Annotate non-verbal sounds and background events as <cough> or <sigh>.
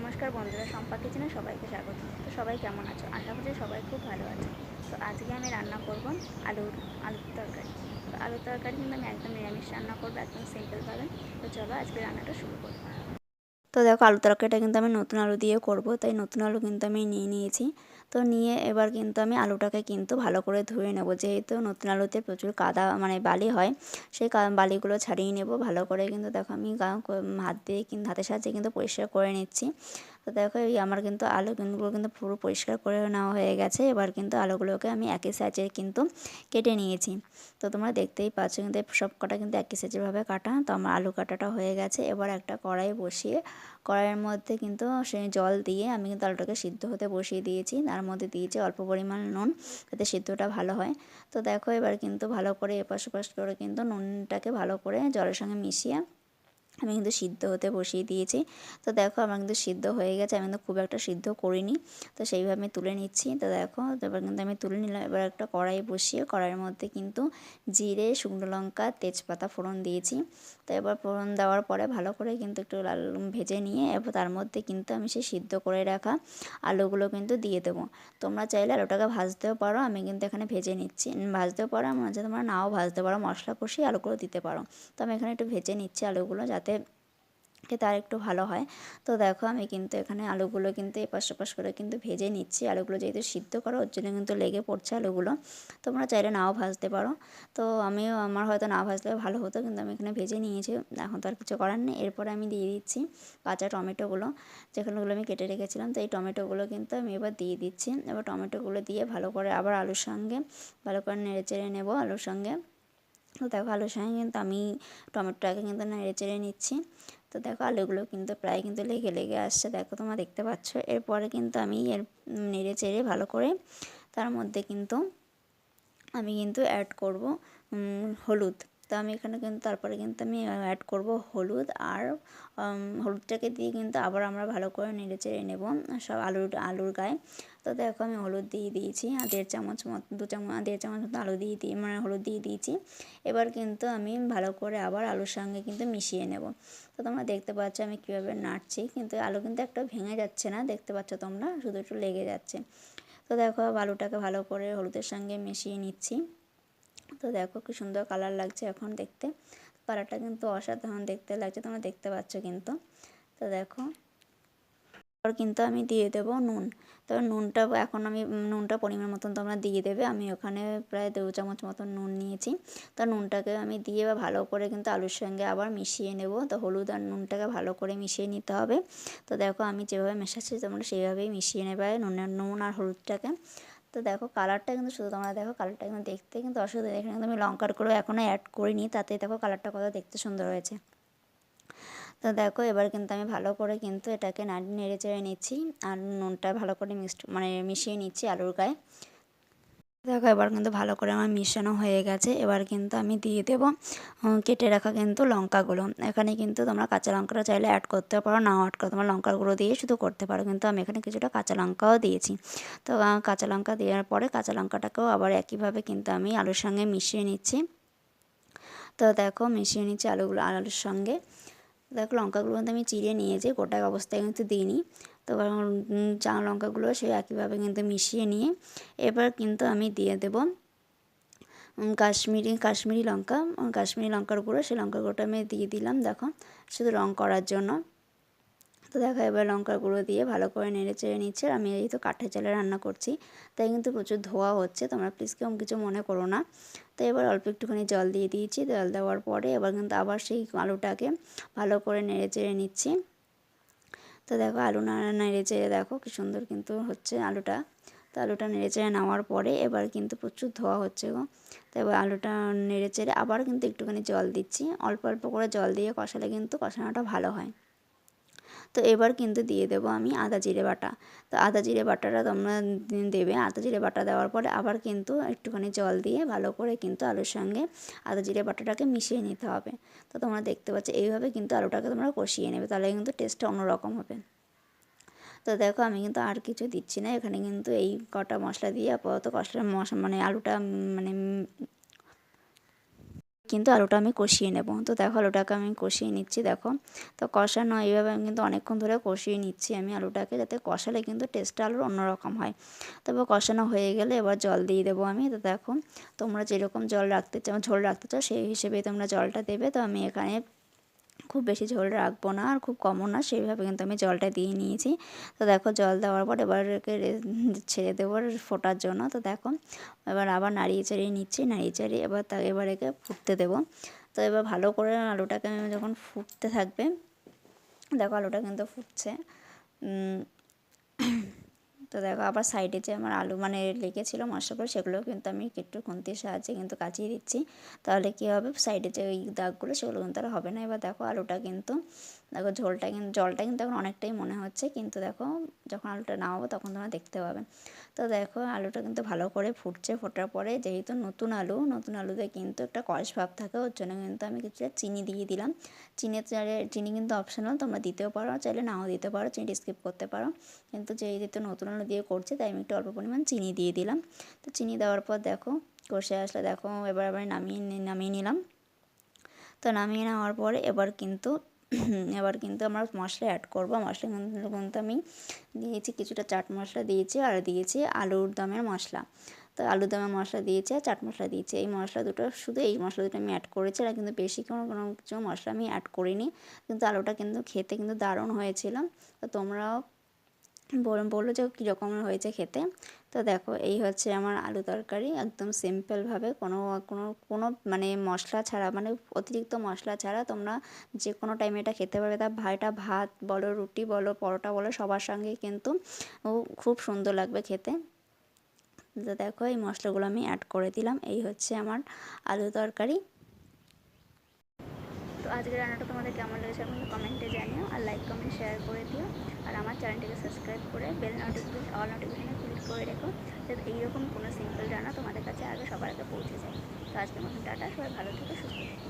নমস্কার বন্ধুরা সম্পা কিচেনে সবাইকে স্বাগত। তো সবাই কেমন আছো? আশা করছি সবাই খুব ভালো আছে। তো আজকে আমি রান্না করব আলুর আলুর তরকারি। তো আলুর তরকারি কিন্তু আমি একদম নিরামিষ রান্না করব, একদম সিম্পলভাবে তো চলো আজকে রান্নাটা শুরু করব তো দেখো আলু তরকারিটা কিন্তু আমি নতুন আলু দিয়ে করব, তাই নতুন আলু কিন্তু আমি নিয়ে নিয়েছি। তো নিয়ে এবার কিন্তু আমি আলুটাকে কিন্তু ভালো করে ধুয়ে নেব। যেহেতু নতুন আলুতে প্রচুর কাদা মানে বালি হয়, সেই বালিগুলো ছাড়িয়ে নেব। ভালো করে কিন্তু দেখো আমি হাত দিয়ে কিন্তু হাতের সাহায্যে কিন্তু পরিষ্কার করে নিচ্ছি। তো দেখো, এই আমার কিন্তু আলু কিন্তু পুরো পরিষ্কার করে নেওয়া হয়ে গেছে। এবার কিন্তু আলুগুলোকে আমি একই সাইজে কিন্তু কেটে নিয়েছি। তো তোমরা দেখতেই পাচ্ছ কিন্তু সব কটা কিন্তু একই সাইজেরভাবে কাটা। তো আমার আলু কাটাটা হয়ে গেছে। এবার একটা কড়াই বসিয়ে, কড়াইয়ের মধ্যে কিন্তু সেই জল দিয়ে আমি কিন্তু আলুটাকে সিদ্ধ হতে বসিয়ে দিয়েছি। তার মধ্যে দিয়েছি অল্প পরিমাণ নুন, যাতে সিদ্ধটা ভালো হয়। তো দেখো, এবার কিন্তু ভালো করে এপাশ ওপাশ করে কিন্তু নুনটাকে ভালো করে জলের সঙ্গে মিশিয়ে আমি কিন্তু সিদ্ধ হতে বসিয়ে দিয়েছি। তো দেখো আমার কিন্তু সিদ্ধ হয়ে গেছে, আমি কিন্তু খুব একটা সিদ্ধ করিনি। তো সেইভাবে আমি তুলে নিচ্ছি। তো দেখো এবার কিন্তু আমি তুলে নিলাম। এবার একটা কড়াই বসিয়ে, কড়াইয়ের মধ্যে কিন্তু জিরে, শুকনো লঙ্কা, তেজপাতা ফোড়ন দিয়েছি। তো এবার ফোড়ন দেওয়ার পরে ভালো করে কিন্তু একটু লাল ভেজে নিয়ে এবার তার মধ্যে কিন্তু আমি সেই সিদ্ধ করে রাখা আলুগুলো কিন্তু দিয়ে দেবো। তোমরা চাইলে আলুটাকে ভাজতেও পারো, আমি কিন্তু এখানে ভেজে নিচ্ছি। ভাজতেও পারো মাঝে তোমরা নাও ভাজতে পারো, মশলা কষিয়ে আলুগুলো দিতে পারো। তো আমি এখানে একটু ভেজে নিচ্ছি আলুগুলো যাতে খেতে আর একটু ভালো হয়। তো দেখো আমি কিন্তু এখানে আলুগুলো কিন্তু এপাশ ওপাশ করে কিন্তু ভেজে নিচ্ছি। আলুগুলো যেহেতু সিদ্ধ করো, ওর জন্য কিন্তু লেগে পড়ছে আলুগুলো। তোমরা চাইলে নাও ভাজতে পারো। তো আমিও আমার হয়তো না ভাজলে ভালো হতো, কিন্তু আমি এখানে ভেজে নিয়েছি। এখন তো আর কিছু করার নেই। এরপরে আমি দিয়ে দিচ্ছি কাঁচা টমেটোগুলো। যেখানেগুলো আমি কেটে রেখেছিলাম, তো এই টমেটোগুলো কিন্তু আমি এবার দিয়ে দিচ্ছি। এবার টমেটোগুলো দিয়ে ভালো করে আবার আলুর সঙ্গে ভালো করে নেড়ে চেড়ে নেব আলুর সঙ্গে। তো দেখো আলুর সঙ্গে কিন্তু আমি টমেটোটাকে কিন্তু নেড়ে চেড়ে নিচ্ছি। তো দেখো আলুগুলো কিন্তু প্রায় কিন্তু লেগে লেগে আসছে, দেখো তোমরা দেখতে পাচ্ছ। এরপরে কিন্তু আমি এর নেড়ে চেড়ে ভালো করে তার মধ্যে কিন্তু আমি কিন্তু অ্যাড করব হলুদ। তো আমি এখানে কিন্তু তারপরে কিন্তু আমি অ্যাড করব হলুদ আর হলুদটাকে দিয়ে কিন্তু আবার আমরা ভালো করে নেড়ে চেড়ে নেব, সব আলুর আলুর গায়ে। তো দেখো আমি হলুদ দিয়ে দিয়েছি, আর দেড় চামচ মতো, দু চামচ দেড় চামচ মতো আলু দিয়ে দিয়ে মানে হলুদ দিয়ে দিয়েছি। এবার কিন্তু আমি ভালো করে আবার আলুর সঙ্গে কিন্তু মিশিয়ে নেব। তো তোমরা দেখতে পাচ্ছ আমি কীভাবে নাড়ছি, কিন্তু আলু কিন্তু একটা ভেঙে যাচ্ছে না, দেখতে পাচ্ছ তোমরা? শুধু একটু লেগে যাচ্ছে। তো দেখো আলুটাকে ভালো করে হলুদের সঙ্গে মিশিয়ে নিচ্ছি। তো দেখো কি সুন্দর কালার লাগছে এখন দেখতে। কালারটা কিন্তু অসাধারণ দেখতে লাগছে, তোমরা দেখতে পাচ্ছ কিন্তু। তো দেখো, তারপর কিন্তু আমি দিয়ে দেব নুন। তো নুনটা এখন আমি, নুনটা পরিমাণ মতন তোমরা দিয়ে দেবে। আমি ওখানে প্রায় দু চামচ মতন নুন নিয়েছি। তো নুনটাকে আমি দিয়ে বা ভালো করে কিন্তু আলুর সঙ্গে আবার মিশিয়ে নেব। তো হলুদ আর নুনটাকে ভালো করে মিশিয়ে নিতে হবে। তো দেখো আমি যেভাবে মেশাচ্ছি, তোমরা সেইভাবেই মিশিয়ে নেবে নুনের, নুন আর হলুদটাকে। তো দেখো কালারটা কিন্তু শুধু তোমরা দেখো কালারটা কিন্তু দেখতে কিন্তু অসুবিধা এখানে কিন্তু আমি লঙ্কার গুঁড়ো এখনও অ্যাড করিনি তাতে দেখো কালারটা কত দেখতে সুন্দর হয়েছে। তো দেখো এবার কিন্তু আমি ভালো করে কিন্তু এটাকে নেড়ে চেড়ে নিচ্ছি, আর নুনটা ভালো করে মিক্সড মানে মিশিয়ে নিচ্ছি আলুর গায়ে। দেখো, এবার কিন্তু ভালো করে আমার মিশানো হয়ে গেছে। এবার কিন্তু আমি দিয়ে দেবো কেটে রাখা কিন্তু লঙ্কাগুলো। এখানে কিন্তু তোমরা কাঁচা লঙ্কাটা চাইলে অ্যাড করতে পারো নাও অ্যাড করো তোমার লঙ্কার গুঁড়ো দিয়ে শুধু করতে পারো। কিন্তু আমি এখানে কিছুটা কাঁচা লঙ্কাও দিয়েছি। তো কাঁচা লঙ্কা দেওয়ার পরে কাঁচা লঙ্কাটাকেও আবার একইভাবে কিন্তু আমি আলুর সঙ্গে মিশিয়ে নিচ্ছি। তো দেখো, মিশিয়ে নিচ্ছি আলুগুলো আলুর সঙ্গে। দেখো লঙ্কাগুলো কিন্তু আমি চিড়ে নিয়েছি, গোটা অবস্থায় কিন্তু দিইনি। তো চা লঙ্কাগুলো সেই একইভাবে কিন্তু মিশিয়ে নিয়ে এবার কিন্তু আমি দিয়ে দেব কাশ্মীরি কাশ্মীরি লঙ্কা। কাশ্মীরি লঙ্কার গুঁড়ো সেই লঙ্কার গুঁড়োটা আমি দিয়ে দিলাম, দেখো, শুধু রং করার জন্য। তো দেখো এবার লঙ্কার গুঁড়ো দিয়ে ভালো করে নেড়ে চেড়ে নিচ্ছে। আমি এই তো কাঠের চালে রান্না করছি, তাই কিন্তু প্রচুর ধোয়া হচ্ছে, তোমরা প্লিজ কেমন কিছু মনে করো না। তো এবার অল্প একটুখানি জল দিয়ে দিয়েছি, জল দেওয়ার পরে এবার কিন্তু আবার সেই আলুটাকে ভালো করে নেড়ে চেড়ে নিচ্ছি। তো দেখো আলু নাড়া নেড়ে চেড়ে দেখো কি সুন্দর কিন্তু হচ্ছে আলুটা। তো আলুটা নেড়ে চেড়ে নেওয়ার পরে এবার কিন্তু প্রচুর ধোয়া হচ্ছে গো। তো এবার আলুটা নেড়ে চেড়ে আবার কিন্তু একটুখানি জল দিচ্ছি, অল্প অল্প করে জল দিয়ে কষালে কিন্তু কষানোটা ভালো হয়। তো এবার কিন্তু দিয়ে দেবো আমি আদা জিরে বাটা। তো আদা জিরে বাটাটা তোমরা দেবে। আদা জিরে বাটা দেওয়ার পরে আবার কিন্তু একটুখানি জল দিয়ে ভালো করে কিন্তু আলুর সঙ্গে আদা জিরে বাটাটাকে মিশিয়ে নিতে হবে। তো তোমরা দেখতে পাচ্ছ, এইভাবে কিন্তু আলুটাকে তোমরা কষিয়ে নেবে, তাহলে কিন্তু টেস্টটা অন্যরকম হবে। তো দেখো, আমি কিন্তু আর কিছু দিচ্ছি না। এখানে কিন্তু এই কটা মশলা দিয়ে আপাতত কষলা মশলা মানে আলুটা মানে কিন্তু আলুটা আমি কষিয়ে নেব। তো দেখো আলুটাকে আমি কষিয়ে নিচ্ছি, দেখো। তো কষানো এইভাবে আমি কিন্তু অনেকক্ষণ ধরে কষিয়ে নিচ্ছি আমি আলুটাকে যাতে কষালে কিন্তু টেস্টটা আলুর অন্যরকম হয়। তবে কষানো হয়ে গেলে এবার জল দিয়ে দেবো আমি। তো দেখো, তোমরা যেরকম জল রাখতে চাও ঝোল রাখতে চাও সেই হিসেবে তোমরা জলটা দেবে। তো আমি এখানে খুব বেশি ঝোল রাখব না আর খুব কমও না, সেইভাবে কিন্তু আমি জলটা দিয়ে নিয়েছি। তো দেখো জল দেওয়ার পর এবার ছেড়ে দেবো ফোটার জন্য। তো দেখো এবার আবার নাড়িয়ে চাড়িয়ে নিচ্ছি, নাড়িয়ে চাড়িয়ে এবার তা, এবার একে ফুটতে দেবো। তো এবার ভালো করে আলুটাকে আমি যখন ফুটতে থাকবে, দেখো আলুটা কিন্তু ফুটছে। তো দেখো আবার সাইডে যে আমার আলু মানে লেগেছিলো মশলা করে সেগুলো কিন্তু আমি একটু খুন্তির সাহায্যে কিন্তু কাচিয়ে দিচ্ছি। তাহলে কী হবে? সাইডে যে ওই দাগগুলো, সেগুলো কিন্তু আর হবে না। এবার দেখো আলুটা কিন্তু দেখো ঝোলটা কিন্তু জলটা কিন্তু এখন অনেকটাই মনে হচ্ছে, কিন্তু দেখো যখন আলুটা নামাবো তখন তোমরা দেখতে পাবে। তো দেখো আলুটা কিন্তু ভালো করে ফুটছে, ফোটার পরে যেহেতু নতুন আলু, নতুন আলুতে কিন্তু একটা কষ ভাব থাকে, ওর জন্য কিন্তু আমি কিছুটা চিনি দিয়ে দিলাম। চিনি চিনি কিন্তু অপশনাল তোমরা দিতেও পারো, চাইলে নাও দিতে পারো, চিনি স্কিপ করতে পারো। কিন্তু যেহেতু নতুন আলু দিয়ে করছে, তাই আমি একটু অল্প পরিমাণ চিনি দিয়ে দিলাম। তো চিনি দেওয়ার পর দেখো কষে আসলে দেখো এবার আবার নামিয়ে নামিয়ে নিলাম। তো নামিয়ে নেওয়ার পরে এবার কিন্তু <clears throat> এবার কিন্তু আমরা মশলা অ্যাড করব। মশলা কিন্তু আমি দিয়েছি, কিছুটা চাট মশলা দিয়েছি আর দিয়েছি আলুর দমের মশলা। তো আলুর দমের মশলা দিয়েছি আর চাট মশলা দিয়েছি। এই মশলা দুটো, শুধু এই মশলা দুটো আমি অ্যাড করেছি আর কিন্তু বেশি কোনো কোনো কিছু মশলা আমি অ্যাড করিনি। কিন্তু আলুটা কিন্তু খেতে কিন্তু দারুণ হয়েছিল। তো তোমরাও বলল যে কীরকম হয়েছে খেতে? তো দেখো, এই হচ্ছে আমার আলু তরকারি, একদম সিম্পলভাবে কোনো কোনো কোনো মানে মশলা ছাড়া মানে অতিরিক্ত মশলা ছাড়া তোমরা যে কোনো টাইমে এটা খেতে পারবে। তা ভাইটা ভাত বলো, রুটি বলো, পরোটা বলো, সবার সঙ্গে কিন্তু খুব সুন্দর লাগবে খেতে। তো দেখো, এই মশলাগুলো আমি অ্যাড করে দিলাম। এই হচ্ছে আমার আলু তরকারি। তো আজকের রান্নাটা তোমাদের কেমন লেগেছে? এখন কমেন্টে জানিও আর লাইক কমেন্ট শেয়ার করে দিও। আর আমার চ্যানেলটিকে সাবস্ক্রাইব করে বেল নোটিফিকেশন অল নোটিফিকেশনে ক্লিক করে রেখো, যাতে এইরকম কোনো সিম্পল রান্না তোমাদের কাছে আগে সবার আগে পৌঁছে যায়। তো আজকের মতন টাটা, সবাই ভালো থেকে, সুস্থ থেকো।